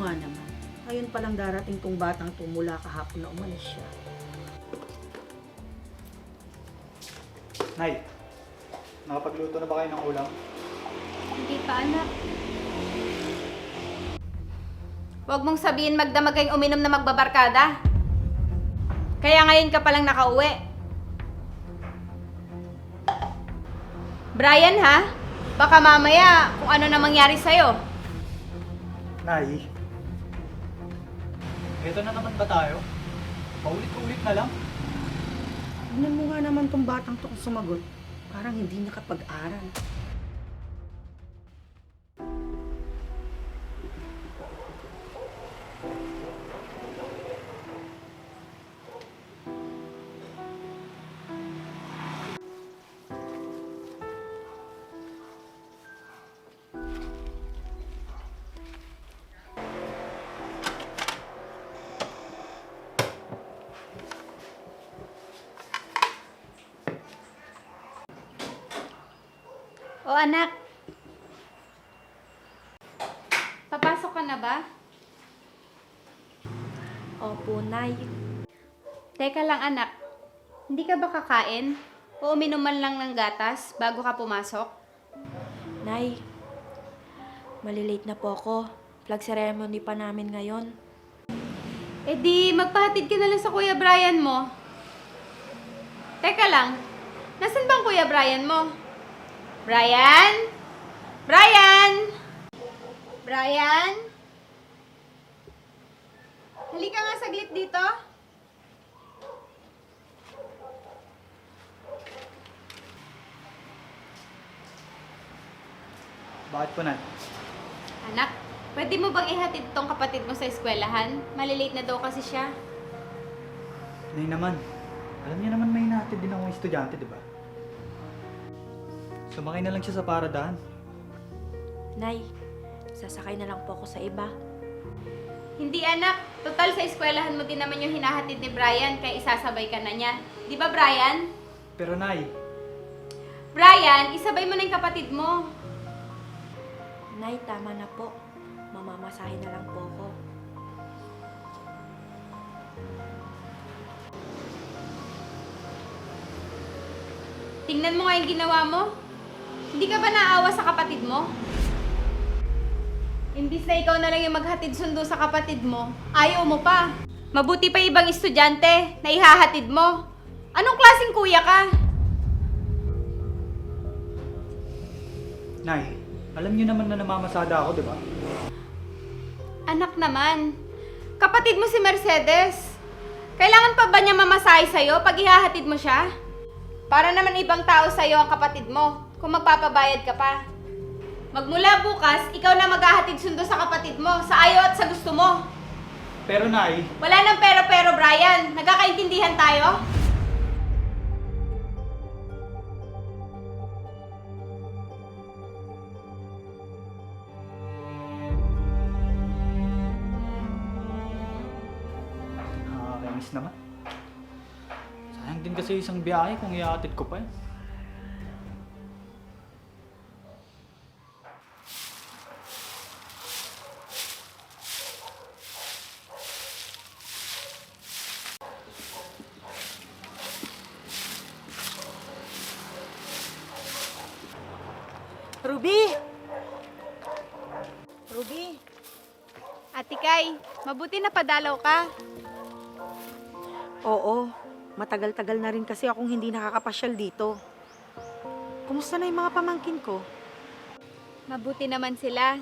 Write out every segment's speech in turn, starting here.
nga naman. Ngayon palang darating tong batang to mula kahapon na umalis siya. Nay, nakapagluto na ba kayo ng ulam? Hindi pa, anak. Huwag mong sabihin magdamag kayong uminom na magbabarkada. Kaya ngayon ka palang nakauwi. Brian, ha? Baka mamaya kung ano na mangyari sa'yo. Nay, eto na naman ba tayo? Paulit-ulit na lang? Tignan mo nga naman tong batang to kung sumagot. Parang hindi nakapag-aral. O anak. Papasok ka na ba? Opo, Nay. Teka lang anak. Hindi ka ba kakain? O uminom man lang ng gatas bago ka pumasok? Nay, malilate na po ako. Flag ceremony pa namin ngayon. Eh di, magpahatid ka na lang sa Kuya Brian mo. Teka lang, nasan bang Kuya Brian mo? Brian? Brian? Brian? Halika nga saglit dito. Bakit po, Nay? Anak, pwede mo bang ihatid tong kapatid mo sa eskwelahan? Malilate na daw kasi siya. Nay naman, alam niyo naman may natin din akong estudyante, di ba? Sumakay na lang siya sa paradahan. Nay, sasakay na lang po ako sa iba. Hindi anak, total sa eskwelahan mo din naman yung hinahatid ni Brian kaya isasabay ka na niya. Di ba Brian? Pero Nay, Brian, isabay mo na yung kapatid mo. Nay, tama na po. Mamamasahin na lang po ako. Tingnan mo nga yung ginawa mo. Hindi ka ba naawa sa kapatid mo? Imbis na ikaw na lang yung maghatid sundo sa kapatid mo, ayaw mo pa. Mabuti pa ibang estudyante na ihahatid mo. Anong klaseng kuya ka? Nay, alam niyo naman na namamasada ako, di ba? Anak naman, kapatid mo si Mercedes. Kailangan pa ba niya mamasahe sa'yo pag ihahatid mo siya? Para naman ibang tao sa'yo ang kapatid mo kung magpapabayad ka pa. Magmula bukas, ikaw na maghahatid sundo sa kapatid mo, sa ayaw at sa gusto mo. Pero Nay, Wala nang pero-pero, Brian. Nagkakaintindihan tayo? nakakainis naman. Sayang din kasi isang biyahe kung ihatid ko pa eh. Mabuti na padalaw ka. Oo, matagal-tagal na rin kasi akong hindi nakakapasyal dito. Kumusta na yung mga pamangkin ko? Mabuti naman sila.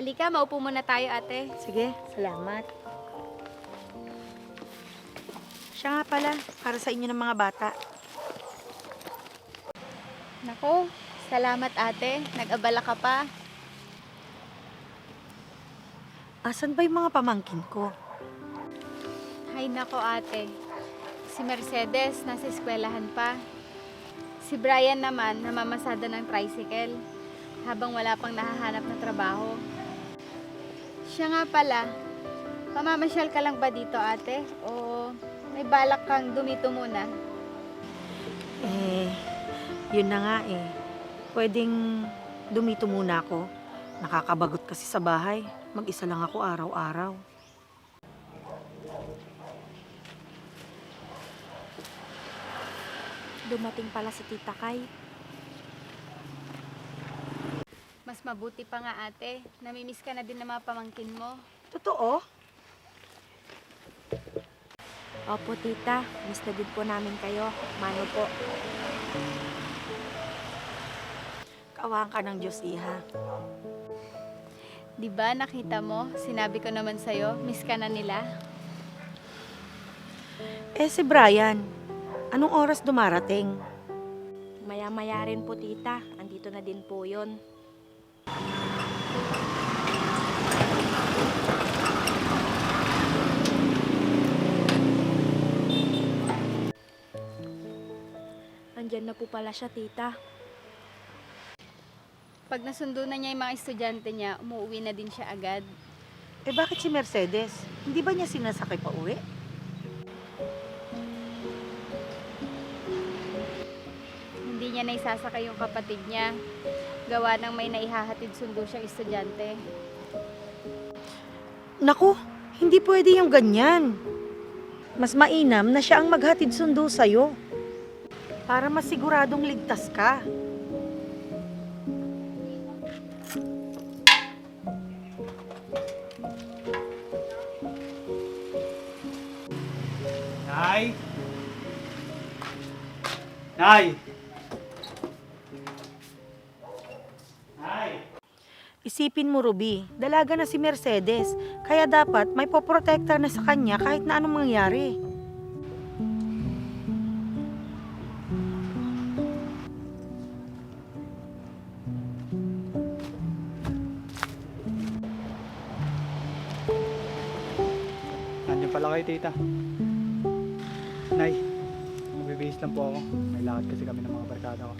Halika, maupo muna tayo, ate. Sige, salamat. Siya nga pala, para sa inyo ng mga bata. Nako, salamat ate. Nag-abala ka pa. Asan ba yung mga pamangkin ko? Hay nako ate. Si Mercedes nasa eskwelahan pa. Si Brian naman namamasada ng tricycle habang wala pang nahahanap na trabaho. Siya nga pala, mamamasyal ka lang ba dito ate? O may balak kang dumito muna? Eh, yun na nga eh. Pwedeng dumito muna ako. Nakakabagot kasi sa bahay. Mag-isa lang ako araw-araw. Dumating pala si Tita Kay. Mas mabuti pa nga ate, namimiss ka na din ng mga pamangkin mo. Totoo? Opo, Tita. Miss na din po namin kayo. Mano po. Kawaan ka ng Diyos, Iha. Di ba nakita mo? Sinabi ko naman sa'yo, miss ka na nila. Eh si Brian, anong oras dumarating? Maya-maya rin po, Tita. Andito na din po yun. Andyan na po pala siya, Tita. Pag nasundo na niya yung mga estudyante niya, umuwi na din siya agad. Eh bakit si Mercedes? Hindi ba niya sinasakay pa uwi? Hindi niya naisasakay yung kapatid niya. Gawa ng may naihahatid sundo siyang estudyante. Naku, hindi pwede yung ganyan. Mas mainam na siya ang maghatid sundo sa'yo. Para masiguradong ligtas ka. Nay! Nay! Isipin mo, Ruby, dalaga na si Mercedes. Kaya dapat may poprotekta na sa kanya kahit na anong mangyari. Nandiyan pala kayo, tita. Nay, magbibihis lang po ako. May lakad kasi kami ng mga barkada ko.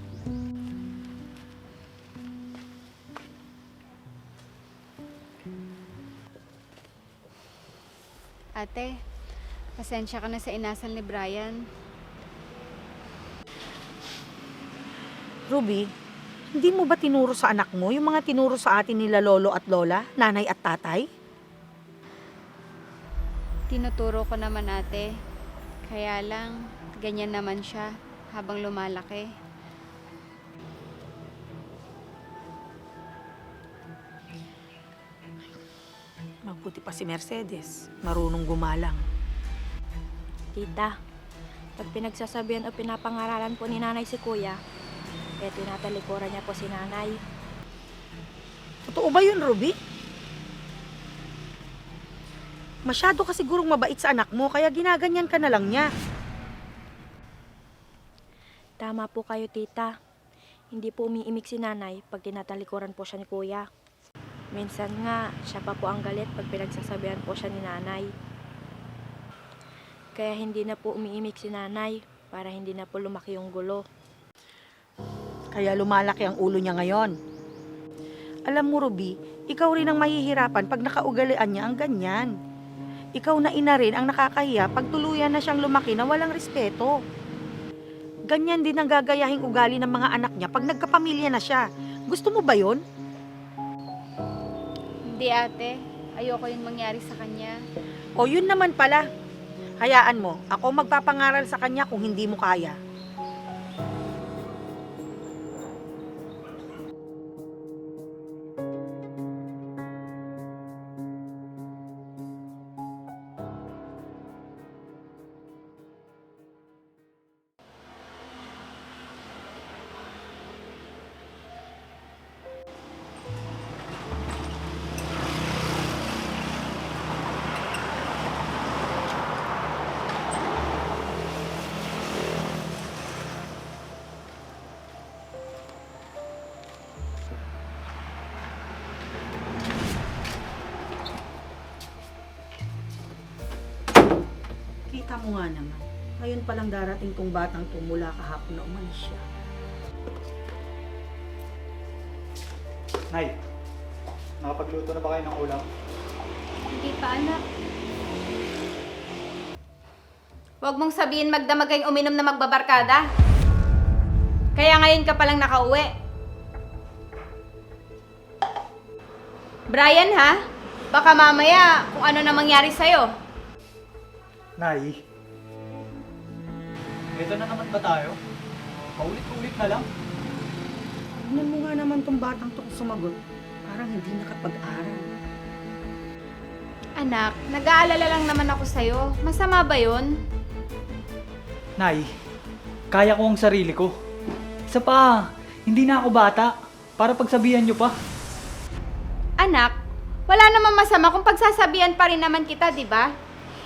Ate, pasensya ka na sa inasal ni Brian. Ruby, hindi mo ba tinuro sa anak mo yung mga tinuro sa atin nila lolo at lola, nanay at tatay? Tinuturo ko naman ate. Kaya lang, ganyan naman siya habang lumalaki. Mabuti pa si Mercedes, marunong gumalang. Tita, pag pinagsasabihan o pinapangaralan po ni nanay si kuya, kaya tinatalikuran niya po si nanay. Totoo ba yun, Ruby? Masyado ka sigurong mabait sa anak mo, kaya ginaganyan ka na lang niya. Tama po kayo, tita. Hindi po umiimik si nanay pag tinatalikuran po siya ni kuya. Minsan nga, siya pa po ang galit pag pinagsasabihan po siya ni nanay. Kaya hindi na po umiimik si nanay para hindi na po lumaki yung gulo. Kaya lumalaki ang ulo niya ngayon. Alam mo, Ruby, ikaw rin ang mahihirapan pag nakaugalian niya ang ganyan. Ikaw na ina rin ang nakakahiya pag tuluyan na siyang lumaki na walang respeto. Ganyan din ang gagayahing ugali ng mga anak niya pag nagkapamilya na siya. Gusto mo ba yon? Hindi ate, ayoko yung mangyari sa kanya. O yun naman pala. Hayaan mo, ako magpapangaral sa kanya kung hindi mo kaya. Mo nga naman. Ngayon palang darating tong batang to mula kahapon na umalis siya. Nay, nakapagluto na ba kayo ng ulam? Hindi pa anak. Huwag mong sabihin magdamag kayong uminom na magbabarkada. Kaya ngayon ka palang nakauwi. Brian ha? Baka mamaya kung ano na mangyari sa'yo. Nay, ito na naman ba tayo? Paulit-ulit na lang. Tignan mo nga naman tong batang to sumagot. Parang hindi nakapag-aral. Anak, nag-aalala lang naman ako sa'yo. Masama ba yun? Nay, kaya ko ang sarili ko. Isa pa, hindi na ako bata para pagsabihan nyo pa. Anak, wala namang masama kung pagsasabihan pa rin naman kita, di ba?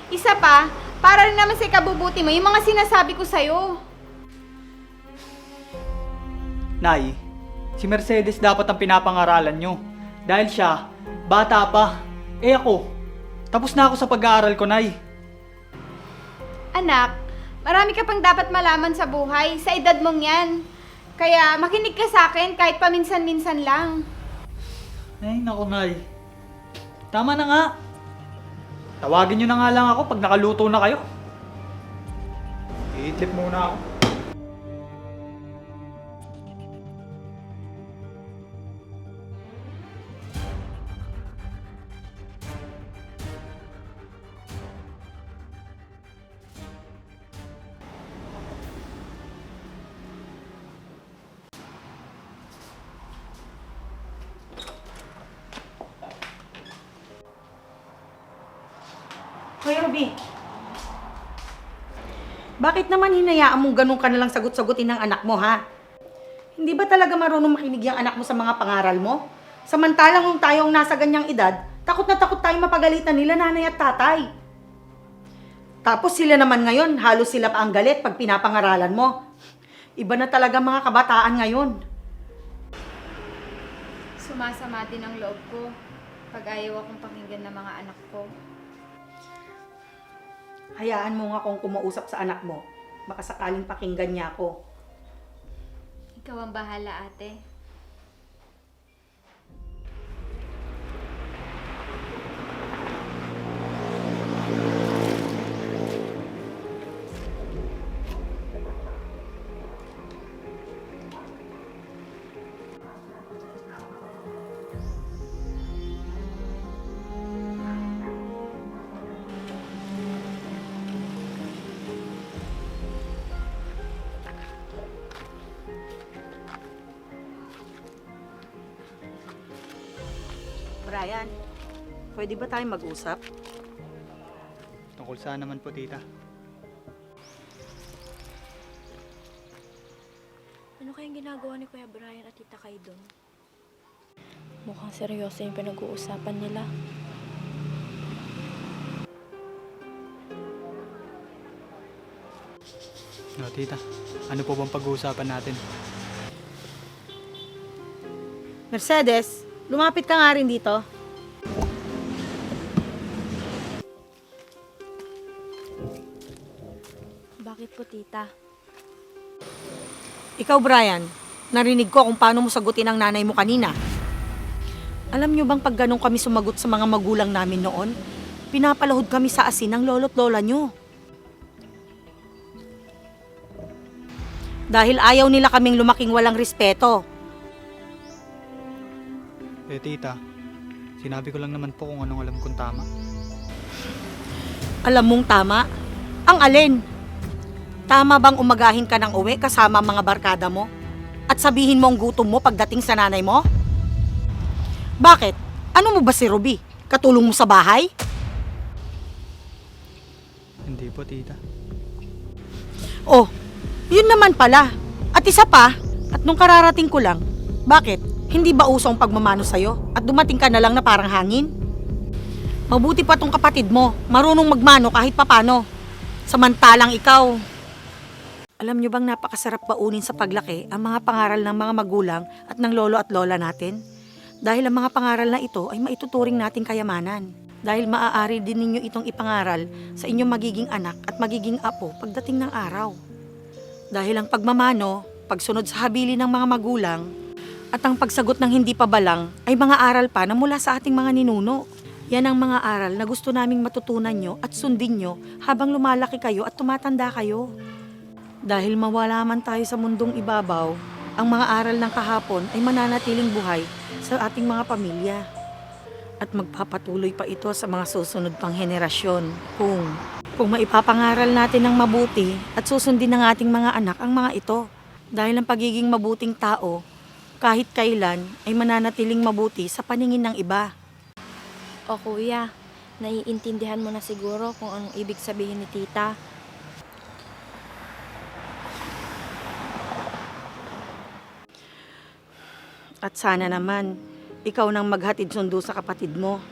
Isa pa, para rin naman sa ikabubuti mo yung mga sinasabi ko sa'yo. Nay, si Mercedes dapat ang pinapangaralan nyo. Dahil siya, bata pa. Eh ako, tapos na ako sa pag-aaral ko, Nay. Anak, marami ka pang dapat malaman sa buhay, sa edad mong yan. Kaya makinig ka sa akin kahit paminsan-minsan lang. Ay, naku, Nay. Tama na nga. Tawagin nyo na nga lang ako pag nakaluto na kayo. Iitlip muna ako. Bakit naman hinayaan mong ganun ka nalang sagot-sagutin ng anak mo, ha? Hindi ba talaga marunong makinig yung anak mo sa mga pangaral mo? Samantalang kung tayong nasa ganyang edad, takot na takot tayong mapagalitan nila nanay at tatay. Tapos sila naman ngayon, halos sila pa ang galit pag pinapangaralan mo. Iba na talaga mga kabataan ngayon. Sumasama din ang loob ko pag ayaw akong pakinggan ng mga anak ko. Hayaan mo nga akong kumausap sa anak mo. Baka sakaling pakinggan niya ako. Ikaw ang bahala, ate. Brian, pwede ba tayong mag-usap? Tungkol saan naman po, tita? Ano kayang ginagawa ni Kuya Brian at Tita Kay doon? Mukhang seryoso yung pinag-uusapan nila. No, tita. Ano po bang pag-uusapan natin? Mercedes, lumapit ka nga rin dito. Bakit po, Tita? Ikaw, Brian, narinig ko kung paano mo sagutin ang nanay mo kanina. Alam nyo bang pag ganun kami sumagot sa mga magulang namin noon, pinapalahod kami sa asin ng lolo't lola nyo. Dahil ayaw nila kaming lumaking walang respeto. Eh, tita. Sinabi ko lang naman po kung anong alam kong tama. Alam mong tama? Ang alin? Tama bang umagahin ka ng uwi kasama mga barkada mo? At sabihin mo ang gutom mo pagdating sa nanay mo? Bakit? Ano mo ba si Ruby? Katulong mo sa bahay? Hindi po, tita. Oh, yun naman pala. At isa pa, at nung kararating ko lang, bakit? Hindi ba uso ang pagmamano sa'yo? At dumating ka na lang na parang hangin? Mabuti pa tong kapatid mo, marunong magmano kahit papano. Samantalang ikaw. Alam nyo bang napakasarap baunin sa paglaki ang mga pangaral ng mga magulang at ng lolo at lola natin? Dahil ang mga pangaral na ito ay maituturing nating kayamanan. Dahil maaari din ninyo itong ipangaral sa inyong magiging anak at magiging apo pagdating ng araw. Dahil ang pagmamano, pagsunod sa habili ng mga magulang, at ang pagsagot ng hindi pabalang ay mga aral pa na mula sa ating mga ninuno. Yan ang mga aral na gusto naming matutunan nyo at sundin nyo habang lumalaki kayo at tumatanda kayo. Dahil mawala man tayo sa mundong ibabaw, ang mga aral ng kahapon ay mananatiling buhay sa ating mga pamilya. At magpapatuloy pa ito sa mga susunod pang henerasyon kung kung maipapangaral natin ng mabuti at susundin ng ating mga anak ang mga ito. Dahil ang pagiging mabuting tao, kahit kailan, ay mananatiling mabuti sa paningin ng iba. O kuya, naiintindihan mo na siguro kung anong ibig sabihin ni tita. At sana naman, ikaw nang maghatid sundo sa kapatid mo.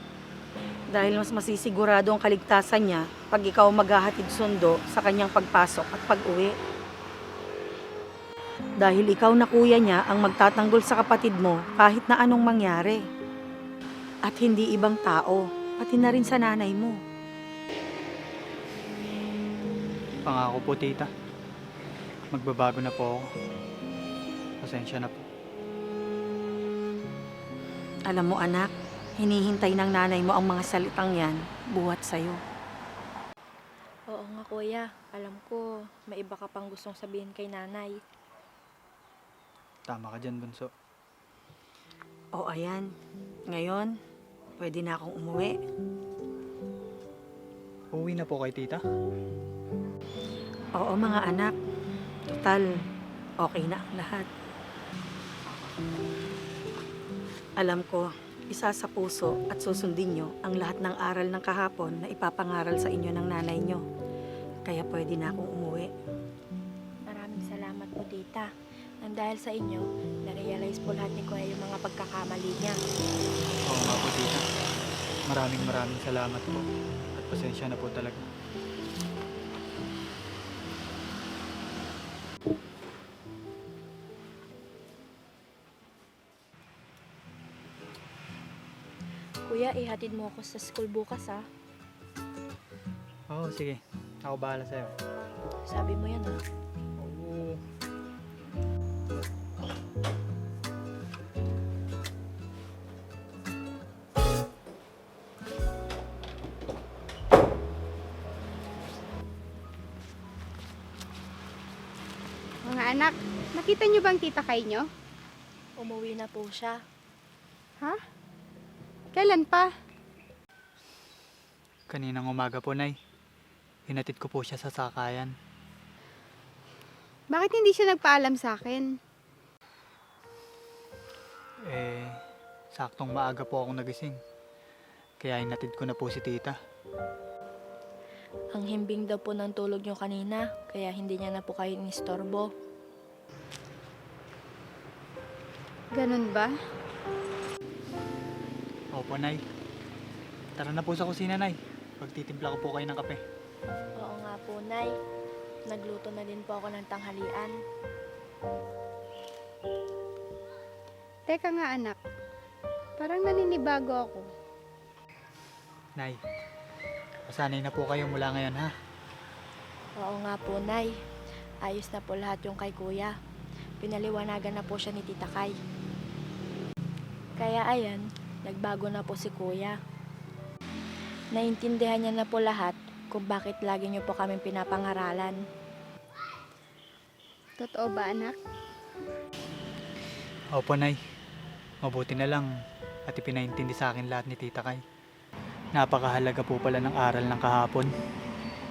Dahil mas masisigurado ang kaligtasan niya pag ikaw maghahatid sundo sa kanyang pagpasok at pag-uwi. Dahil ikaw na kuya niya ang magtatanggol sa kapatid mo kahit na anong mangyari. At hindi ibang tao, pati na rin sa nanay mo. Pangako po, tita. Magbabago na po ako. Pasensya na po. Alam mo anak, hinihintay ng nanay mo ang mga salitang yan buhat sa'yo. Oo nga kuya, alam ko may iba ka pang gustong sabihin kay nanay. Tama ka dyan, bunso. O ayan, ngayon, pwede na akong umuwi. Uwi na po kay tita. Oo mga anak, total, okay na ang lahat. Alam ko, isa sa puso at susundin nyo ang lahat ng aral ng kahapon na ipapangaral sa inyo ng nanay nyo. Kaya pwede na akong umuwi. Dahil sa inyo, na-realize po lahat ni kuya yung mga pagkakamali niya. Oo nga po, tita. Maraming maraming salamat po. At pasensya na po talaga. Kuya, ihatid mo ako sa school bukas ha. Oo, sige. Ako bahala sa'yo. Sabi mo yan ha. Nakita niyo bang tita kay nyo? Umuwi na po siya. Ha? Kailan pa? Kaninang umaga po, Nay. Hinatid ko po siya sa sakayan. Bakit hindi siya nagpaalam sa akin? Eh, saktong maaga po akong nagising. Kaya hinatid ko na po si tita. Ang himbing daw po ng tulog niyo kanina, kaya hindi niya na po kayo inistorbo. Ganun ba? Opo, Nay. Tara na po sa kusina, Nay. Pagtitimpla ko po kayo ng kape. Oo nga po, Nay. Nagluto na din po ako ng tanghalian. Teka nga anak, parang naninibago ako. Nay, masanay na po kayo mula ngayon, ha? Oo nga po, Nay. Ayos na po lahat yung kay Kuya. Pinaliwanagan na po siya ni Tita Kay. Kaya ayan, nagbago na po si Kuya. Naintindihan niya na po lahat kung bakit lagi niyo po kaming pinapangaralan. Totoo ba anak? Opo, Nay. Mabuti na lang at ipinaintindi sa akin lahat ni Tita Kay. Napakahalaga po pala ng aral ng kahapon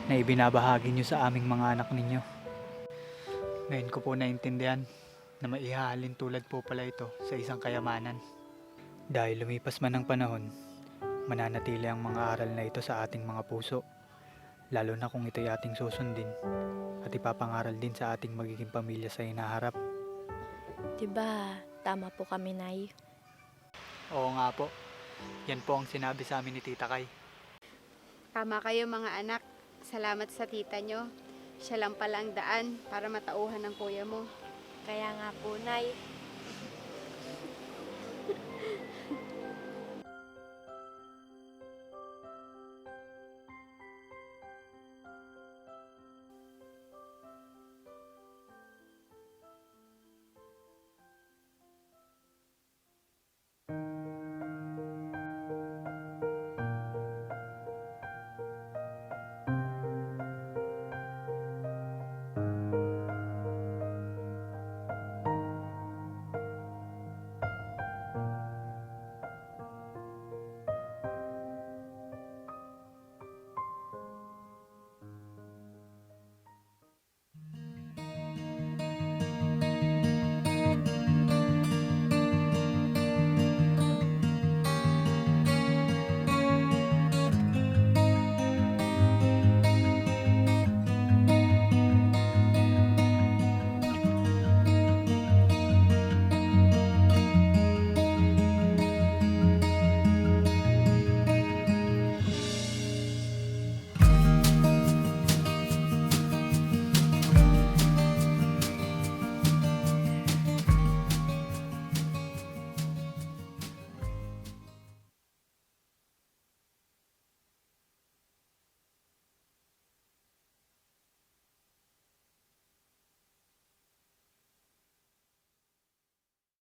na ibinabahagi niyo sa aming mga anak ninyo. Ngayon ko po naintindihan na maihahalin tulad po pala ito sa isang kayamanan. Dahil lumipas man ang panahon, mananatili ang mga aral na ito sa ating mga puso. Lalo na kung ito'y ating susundin at ipapangaral din sa ating magiging pamilya sa hinaharap. Diba, tama po kami, Nay. Oo nga po. Yan po ang sinabi sa amin ni Tita Kay. Tama kayo mga anak. Salamat sa tita nyo. Siya lang pala ang daan para matauhan ng kuya mo. Kaya nga po, Nay,